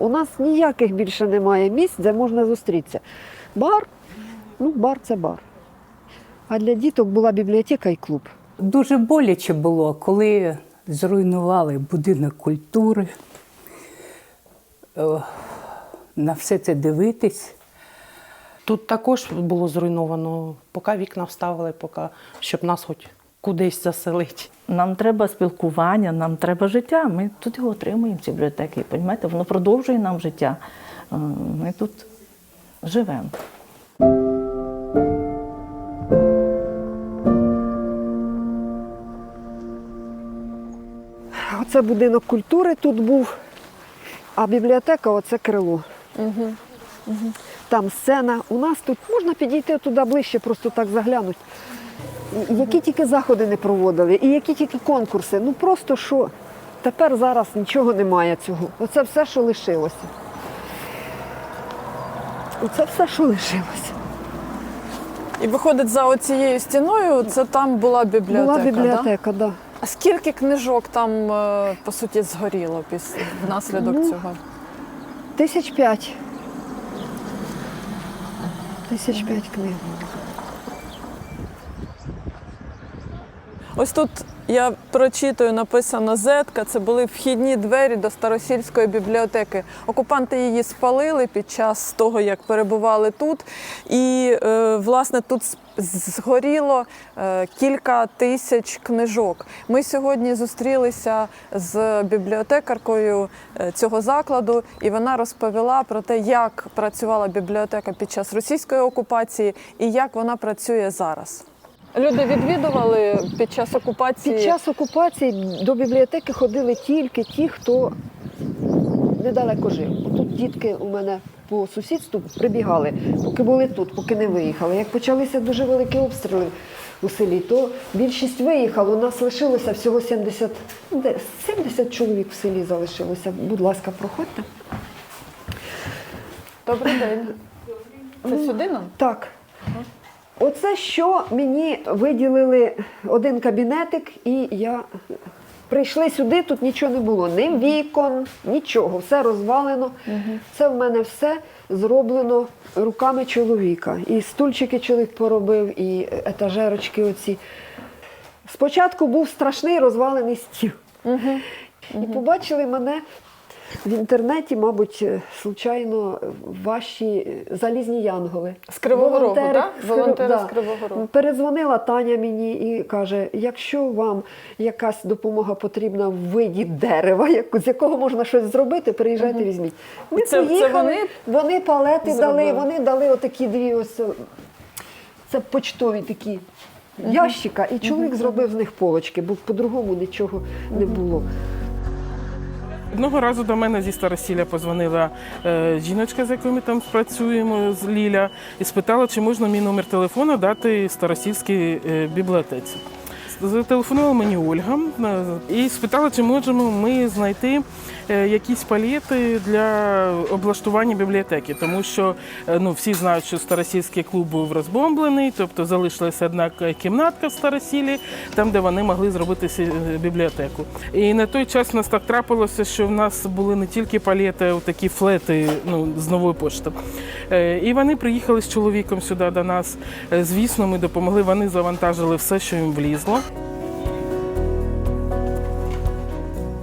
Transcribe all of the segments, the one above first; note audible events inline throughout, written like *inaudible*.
У нас ніяких більше немає місць, де можна зустрітися. Бар, ну бар це бар. А для діток була бібліотека і клуб. Дуже боляче було, коли зруйнували будинок культури. На все це дивитись. Тут також було зруйновано, поки вікна вставили, поки щоб нас хоч кудись заселити. Нам треба спілкування, нам треба життя. Ми тут його отримуємо, ці бібліотеки. Понімаєте? Воно продовжує нам життя. Е, Ми тут живемо. Оце будинок культури тут був, а бібліотека оце крило. Там сцена. У нас тут можна підійти туди ближче, просто так заглянути. Які тільки заходи не проводили, і які тільки конкурси. Ну просто що. Тепер зараз нічого немає цього. Оце все, що лишилося. Оце все, що лишилося. І виходить, за оцією стіною це там була бібліотека. Була Да? бібліотека, да? А скільки книжок там, е, по суті, згоріло після внаслідок Ну, цього? Тисяч п'ять. Тисяч п'ять книг. Ось тут я прочитую, написано Зетка. Це були вхідні двері до Старосільської бібліотеки. Окупанти її спалили під час того, як перебували тут. І е, власне тут згоріло е, кілька тисяч книжок. Ми сьогодні зустрілися з бібліотекаркою е, цього закладу, і вона розповіла про те, як працювала бібліотека під час російської окупації і як вона працює зараз. Люди відвідували під час окупації. Під час окупації до бібліотеки ходили тільки ті, хто недалеко жив. Тут дітки у мене по сусідству прибігали, поки були тут, поки не виїхали. Як почалися дуже великі обстріли у селі, то більшість виїхало. У нас лишилося всього 70, ну, 70 чоловік в селі залишилося. Будь ласка, проходьте. Добрий день. Це сюди нам? Так. Оце що мені виділили один кабінетик, і я прийшли сюди, тут нічого не було. Ні вікон, нічого, все розвалено. Це в мене все зроблено руками чоловіка. І стульчики чоловік поробив, і етажерочки оці. Спочатку був страшний розвалений стіл. І побачили мене в інтернеті, мабуть, е, случайно ваші е, залізні янголи. З Кривого Рогу, так? Волонтери да. з Кривого Рогу. Перезвонила Таня мені і каже: якщо вам якась допомога потрібна в виді дерева, з якого можна щось зробити, приїжджайте, візьміть. Ми Це- це вони вони палети зробили? дали, вони дали отакі дві ось. Це почтові такі. Ящика, і чоловік зробив з них полочки, бо по-другому нічого не було. Одного разу до мене зі Старосілля позвонила е, жіночка, з якою ми там працюємо, з Ліля, і спитала, чи можна мій номер телефону дати Старосільській е, бібліотеці. Зателефонувала мені Ольга е, і спитала, чи можемо ми знайти е, якісь палети для облаштування бібліотеки, тому що е, ну, всі знають, що Старосільський клуб був розбомблений, тобто залишилася одна кімнатка в Старосілі, там, де вони могли зробити бібліотеку. І на той час нас так трапилося, що в нас були не тільки палети, а такі флети ну, з нової пошти. І вони приїхали з чоловіком сюди до нас. Звісно, ми допомогли, вони завантажили все, що їм влізло.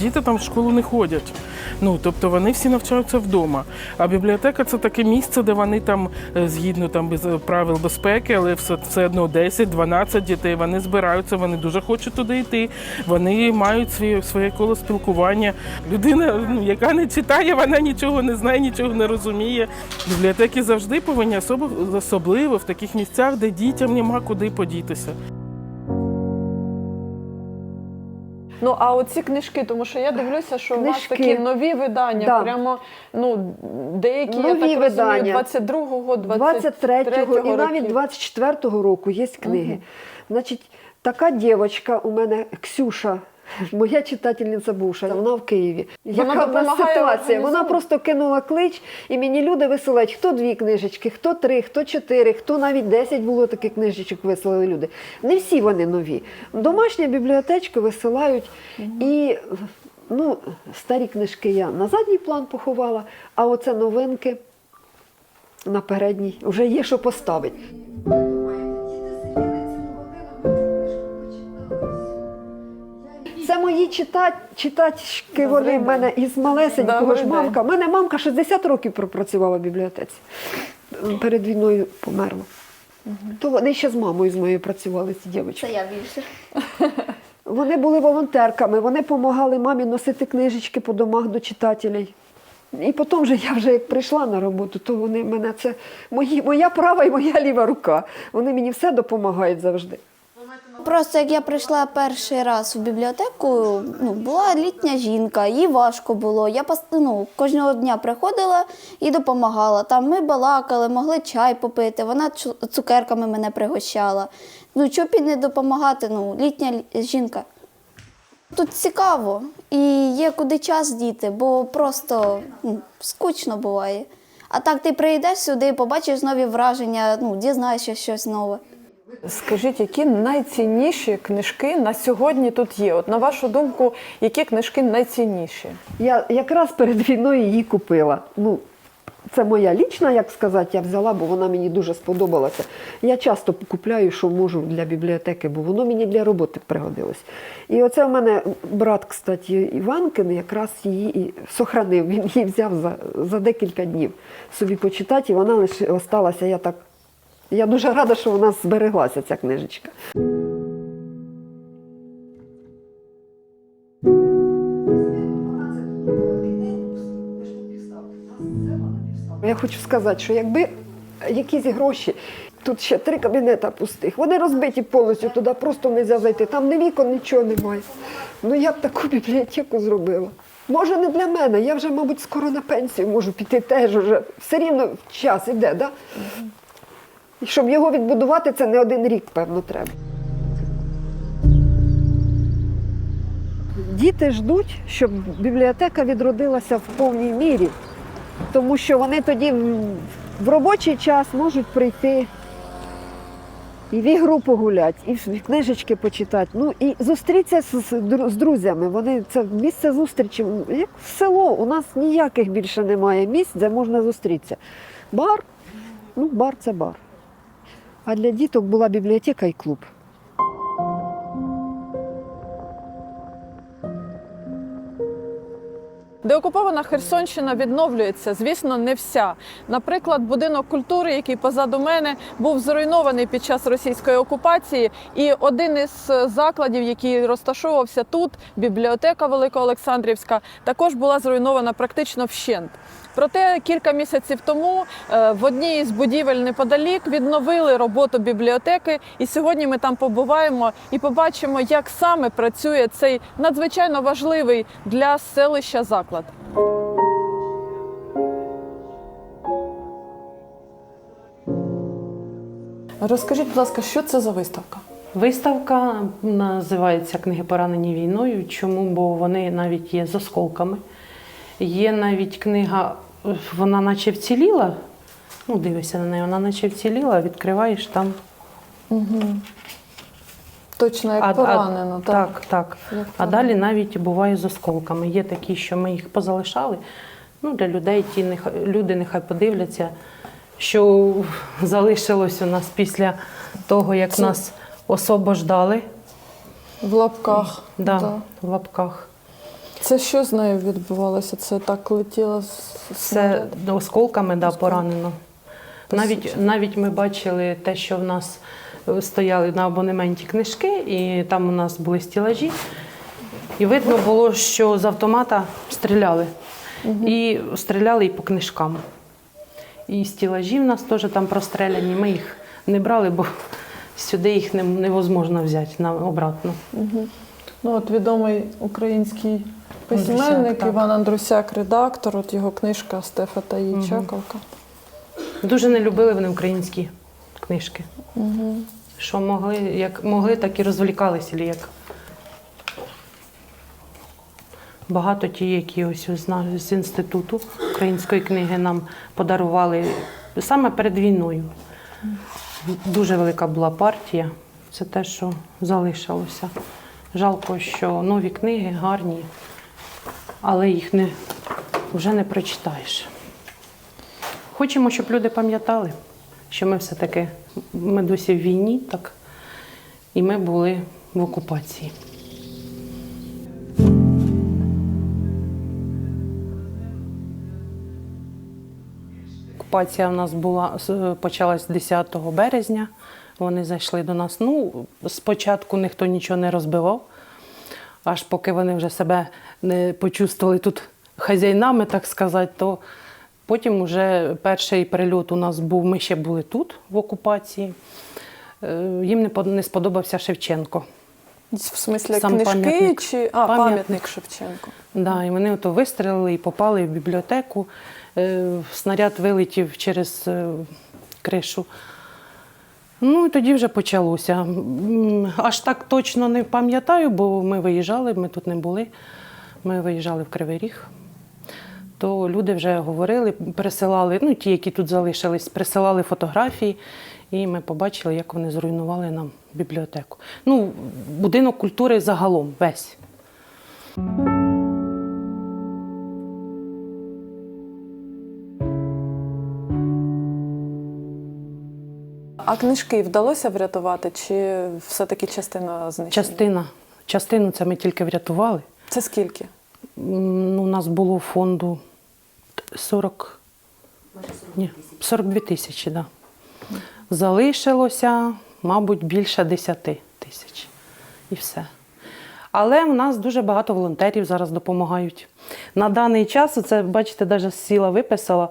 Діти там в школу не ходять. Ну, тобто вони всі навчаються вдома. А бібліотека це таке місце, де вони там, е, згідно там без е, правил безпеки, але все, все одно 10-12 дітей. Вони збираються, вони дуже хочуть туди йти. Вони мають своє, своє коло спілкування. Людина, ну, яка не читає, вона нічого не знає, нічого не розуміє. Бібліотеки завжди повинні особо- особливо в таких місцях, де дітям нема куди подітися. Ну а оці книжки, тому що я дивлюся, що у вас Книжки. такі нові видання, Да. прямо ну деякі я так видання. розумію, 22-го, 23-го і навіть років. 24-го року є книги. Значить, така дівчинка у мене Ксюша. Моя читательниця бувша, вона в Києві. Вона Яка в нас ситуація? Вона просто кинула клич, і мені люди висилають хто дві книжечки, хто три, хто чотири, хто навіть десять було таких книжечок висилали люди. Не всі вони нові. Домашня бібліотечка висилають і Ну, старі книжки я на задній план поховала, а оце новинки на передній. Вже є що поставити. Читач, читачки, вони в мене із малесенького ж мамка. У мене мамка 60 років пропрацювала в бібліотеці. Перед війною померла. То вони ще з мамою з моєю працювали, ці дівчатки. Це я більше. *laughs* Вони були волонтерками, вони допомагали мамі носити книжечки по домах до читателів. І потім вже я вже як прийшла на роботу, то вони мене це мої, моя права і моя ліва рука. Вони мені все допомагають завжди. Просто як я прийшла перший раз у бібліотеку, ну, була літня жінка, їй важко було. Я ну, кожного дня приходила і допомагала. Там ми балакали, могли чай попити, вона цукерками мене пригощала. Ну, чого б і не допомагати, ну, літня жінка. Тут цікаво і є куди час діти, бо просто ну, скучно буває. А так ти прийдеш сюди, побачиш нові враження, ну, дізнаєшся щось нове. Скажіть, які найцінніші книжки на сьогодні тут є? От на вашу думку, які книжки найцінніші? Я якраз перед війною її купила. Ну, це моя лічна, як сказати, я взяла, бо вона мені дуже сподобалася. Я часто купляю, що можу для бібліотеки, бо воно мені для роботи пригодилось. І оце в мене брат, кстати, Іванкин, якраз її і сохранив. Він її взяв за, за декілька днів собі почитати, і вона лише осталася. Я так. Я дуже рада, що вона збереглася, ця книжечка. Я хочу сказати, що якби якісь гроші, тут ще три кабінета пустих, вони розбиті повністю, туди просто не можна зайти. Там ні вікон, нічого немає. Ну я б таку бібліотеку зробила. Може, не для мене, я вже, мабуть, скоро на пенсію можу піти теж уже. Все рівно час іде, да? І щоб його відбудувати, це не один рік, певно, треба. Діти ждуть, щоб бібліотека відродилася в повній мірі, тому що вони тоді в- робочий час можуть прийти і в ігру погуляти, і книжечки почитати. Ну і зустрітися з друзями. Вони це місце зустрічі, як в село. У нас ніяких більше немає місць, де можна зустрітися. Бар, ну бар це бар. А для діток була бібліотека і клуб. Деокупована Херсонщина відновлюється, звісно, не вся. Наприклад, будинок культури, який позаду мене, був зруйнований під час російської окупації. І один із е, закладів, який розташовувався тут, бібліотека Великоолександрівська, також була зруйнована практично вщент. Проте кілька місяців тому е, в одній із будівель неподалік відновили роботу бібліотеки, і сьогодні ми там побуваємо і побачимо, як саме працює цей надзвичайно важливий для селища заклад. Розкажіть, будь ласка, що це за виставка? Виставка називається Книги поранені війною. Чому? Бо вони навіть є з осколками. Є навіть книга, вона наче вціліла. Ну, дивишся на неї, вона наче вціліла, відкриваєш там. Точно як А- а- поранено. Так, так. Як А далі навіть буває з осколками. Є такі, що ми їх позалишали. Ну, для людей ті нехай, люди нехай подивляться, що залишилось у нас після того, як Це- нас освобождали. В лапках. Да, Да. в лапках. Це що з нею відбувалося? Це так летіло з Це осколками да, поранено. Навіть, навіть ми бачили те, що в нас е, стояли на абонементі книжки, і там у нас були стілажі. І видно було, що з автомата стріляли. І стріляли і по книжкам. І стілажі в нас теж там простреляні. Ми їх не брали, бо *laughs* сюди їх не- невозможно взяти на обратно. Ну, от відомий український письменник так. Іван Андрусяк, редактор, от його книжка Стефа та її чакалка. Дуже не любили вони українські книжки. Що могли, як могли, так і розвлікалися. Як. Багато ті, які ось з інституту української книги нам подарували саме перед війною. Дуже велика була партія. Це те, що залишилося. Жалко, що нові книги гарні. але їх не, вже не прочитаєш. Хочемо, щоб люди пам'ятали, що ми все-таки ми досі в війні, так, і ми були в окупації. Окупація в нас була почалась 10 березня. Вони зайшли до нас. Ну, спочатку ніхто нічого не розбивав, аж поки вони вже себе не почувствували тут хазяйнами, так сказати, то потім вже перший прильот у нас був. Ми ще були тут, в окупації. Е, Їм не сподобався Шевченко. В смислі Сам книжки пам'ятник. чи а, Пам'ятник. пам'ятник Шевченко. Да, і вони ото вистрілили і попали в бібліотеку. Е, Снаряд вилетів через е, кришу. Ну і тоді вже почалося. Аж так точно не пам'ятаю, бо ми виїжджали, ми тут не були. Ми виїжджали в Кривий Ріг. То люди вже говорили, присилали, ну ті, які тут залишились, присилали фотографії, і ми побачили, як вони зруйнували нам бібліотеку. Ну, будинок культури загалом весь. А книжки вдалося врятувати, чи все-таки частина знищена? Частина. Частину це ми тільки врятували. Це скільки? Ну, у нас було фонду 40, ні, 42 тисячі, да. Залишилося, мабуть, більше 10 тисяч. І все. Але у нас дуже багато волонтерів зараз допомагають. На даний час, це, бачите, навіть сіла виписала,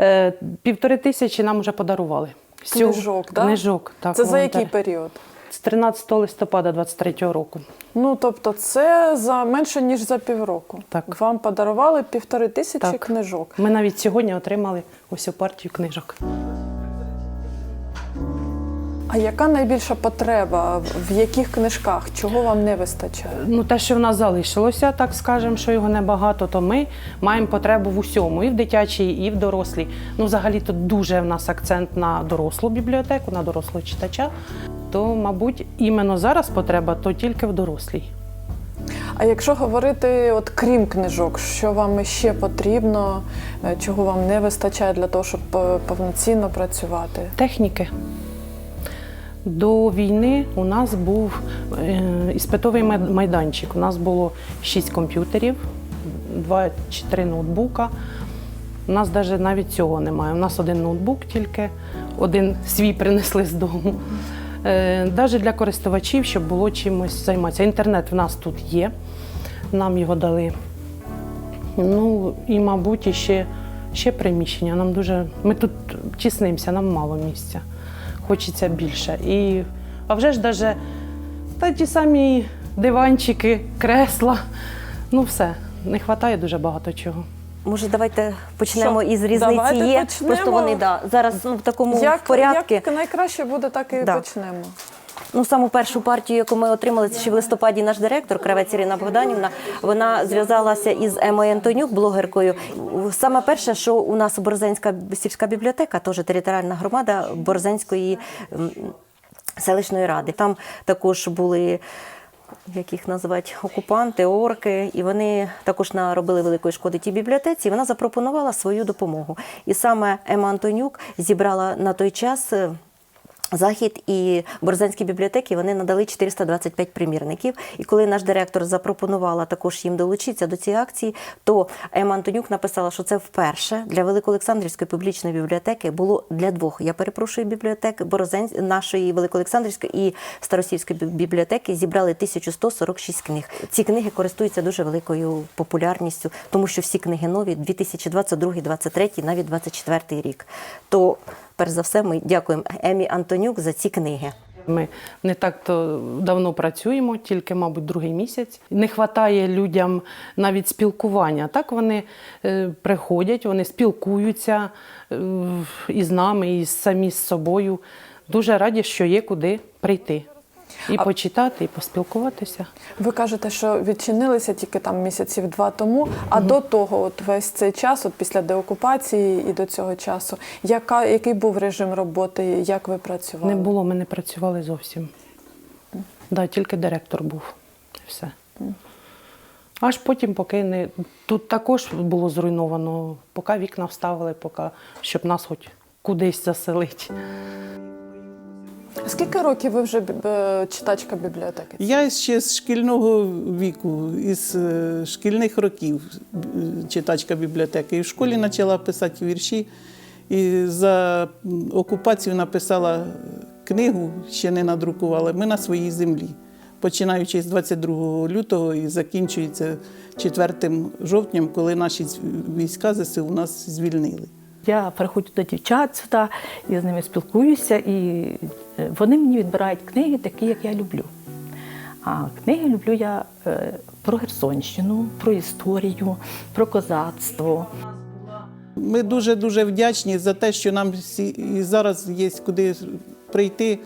е, півтори тисячі нам вже подарували. Всього- Книжок, да? Книжок, так. Це за який період? З 13 листопада 23 року. Ну, тобто, це за менше ніж за півроку. Так. Вам подарували півтори тисячі Так. книжок. Ми навіть сьогодні отримали ось партію книжок. А яка найбільша потреба? В яких книжках? Чого вам не вистачає? Ну, те, що в нас залишилося, так скажемо, що його небагато, то ми маємо потребу в усьому, і в дитячій, і в дорослій. Ну, взагалі тут дуже в нас акцент на дорослу бібліотеку, на дорослого читача. То, мабуть, іменно зараз потреба, то тільки в дорослій. А якщо говорити, от крім книжок, що вам ще потрібно, е, чого вам не вистачає для того, щоб е, повноцінно працювати? Техніки. До війни у нас був е, іспитовий майданчик. У нас було 6 комп'ютерів, 2 чи 3 ноутбука. У нас навіть навіть цього немає. У нас один ноутбук тільки, один свій принесли з дому. Навіть для користувачів, щоб було чимось займатися. Інтернет в нас тут є, нам його дали. Ну і, мабуть, ще, ще приміщення. Нам дуже. Ми тут тіснимося, нам мало місця. Хочеться більше. І, а вже ж даже та ті самі диванчики, кресла. Ну все, не вистачає дуже багато чого. Може, давайте почнемо Що, із різниці давайте є. почнемо. Просто вони да, зараз ну, в такому Як, порядку. як найкраще буде, так і Да. почнемо. Ну, саму першу партію, яку ми отримали це ще в листопаді, наш директор, кравець Ірина Богданівна, вона зв'язалася із Емою Антонюк, блогеркою. Саме перше, що у нас Борзенська сільська бібліотека, теж територіальна громада Борзенської селищної ради. Там також були. Як їх називати окупанти, орки, і вони також наробили великої шкоди тій бібліотеці. і Вона запропонувала свою допомогу. І саме Ема Антонюк зібрала на той час е, Захід і Борзенські бібліотеки вони надали 425 примірників. І коли наш директор запропонувала також їм долучитися до цієї акції, то Ема Антонюк написала, що це вперше для Великоолександрівської публічної бібліотеки було для двох. Я перепрошую бібліотек Борозен... нашої Великоолександрівської і Старосільської бібліотеки зібрали 1146 книг. Ці книги користуються дуже великою популярністю, тому що всі книги нові 2022, 2023, навіть 2024 рік. То перш за все, ми дякуємо Емі Антонюк за ці книги. Ми не так то давно працюємо, тільки, мабуть, другий місяць. Не вистачає людям навіть спілкування. Так вони е, приходять, вони спілкуються е, і нами, і самі з собою. Дуже раді, що є куди прийти. І почитати, і поспілкуватися. Ви кажете, що відчинилися тільки там місяців два тому. А до того, от весь цей час, от після деокупації і до цього часу, яка, який був режим роботи, як ви працювали? Не було, ми не працювали зовсім. Да, тільки директор був. Все. Аж потім, поки не тут також було зруйновано, поки вікна вставили, поки щоб нас хоч кудись заселити. Скільки років ви вже читачка бібліотеки? Я ще з шкільного віку, із е, шкільних років читачка бібліотеки. І в школі почала писати вірші. І за окупацію написала книгу, ще не надрукувала. Ми на своїй землі. Починаючи з 22 лютого і закінчується 4 жовтням, коли наші війська ЗСУ нас звільнили. Я приходжу до дівчат сюди, і з ними спілкуюся, і е, вони мені відбирають книги, такі, як я люблю. А книги люблю я е, про Херсонщину, про історію, про козацтво. Ми дуже дуже вдячні за те, що нам і зараз є куди прийти,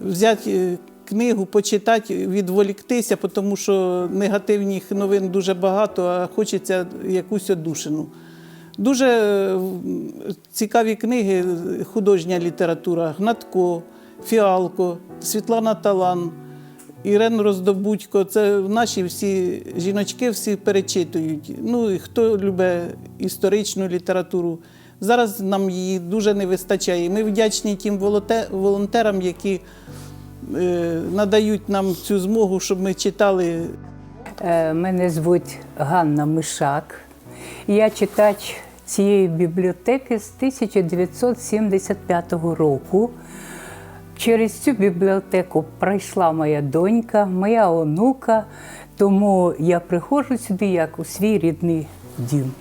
взяти е, книгу, почитати, відволіктися, тому що негативних новин дуже багато, а хочеться якусь одушину. Дуже е, цікаві книги, художня література, Гнатко, Фіалко, Світлана Талан. Ірен Роздобудько, це наші всі жіночки всі перечитують. Ну і хто любить історичну літературу. Зараз нам її дуже не вистачає. Ми вдячні тим волонтерам, які е, надають нам цю змогу, щоб ми читали Е, Мене звуть Ганна Мишак. Я читач цієї бібліотеки з 1975 року. Через цю бібліотеку пройшла моя донька, моя онука, тому я приходжу сюди як у свій рідний дім.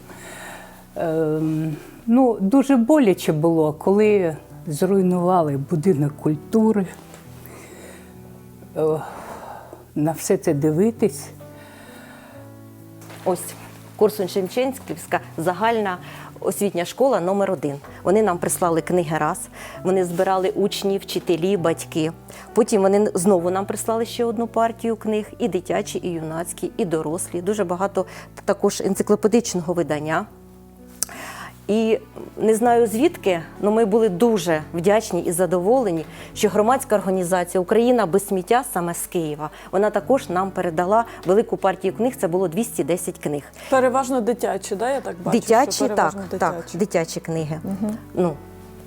Ем, ну, дуже боляче було, коли зруйнували будинок культури. Е, на все це дивитись. Ось Корсунь Шемченськівська загальна освітня школа номер 1 Вони нам прислали книги раз. Вони збирали учні, вчителі, батьки. Потім вони знову нам прислали ще одну партію книг, і дитячі, і юнацькі, і дорослі. Дуже багато також енциклопедичного видання. І не знаю звідки, але ми були дуже вдячні і задоволені, що громадська організація Україна без сміття саме з Києва. Вона також нам передала велику партію книг. Це було 210 книг. Переважно дитячі, да, я так бачу? Дитячі, так, переважно так, дитячі. дитячі книги. Ну,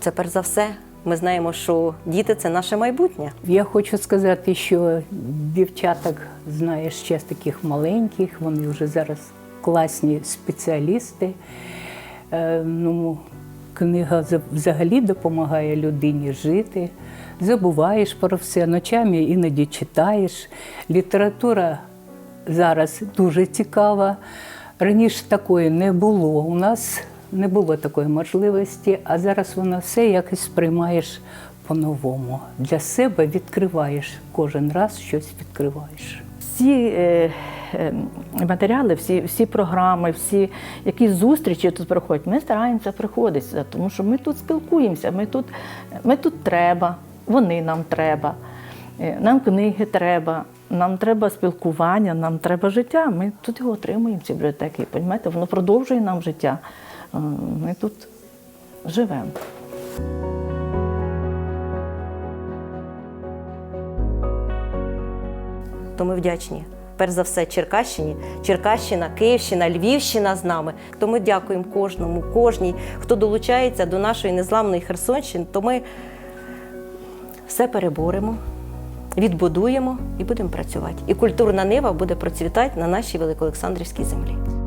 це перш за все. Ми знаємо, що діти це наше майбутнє. Я хочу сказати, що дівчаток знає ще з таких маленьких, вони вже зараз класні спеціалісти. Е, ну, книга взагалі допомагає людині жити. Забуваєш про все, ночами іноді читаєш. Література зараз дуже цікава. Раніше такої не було. У нас не було такої можливості, а зараз воно все якось сприймаєш по-новому. Для себе відкриваєш кожен раз щось відкриваєш. Всі е, матеріали, всі, всі програми, всі якісь зустрічі тут проходять, ми стараємося приходити тому що ми тут спілкуємося, ми тут, ми тут треба, вони нам треба, е, нам книги треба, нам треба спілкування, нам треба життя. Ми тут його отримуємо, ці бібліотеки. Понімаєте? Воно продовжує нам життя. Е, Ми тут живемо. То ми вдячні. Перш за все, Черкащині, Черкащина, Київщина, Львівщина з нами. То ми дякуємо кожному, кожній, хто долучається до нашої незламної Херсонщини. То ми все переборемо, відбудуємо і будемо працювати. І культурна нива буде процвітати на нашій Великоолександрівській землі.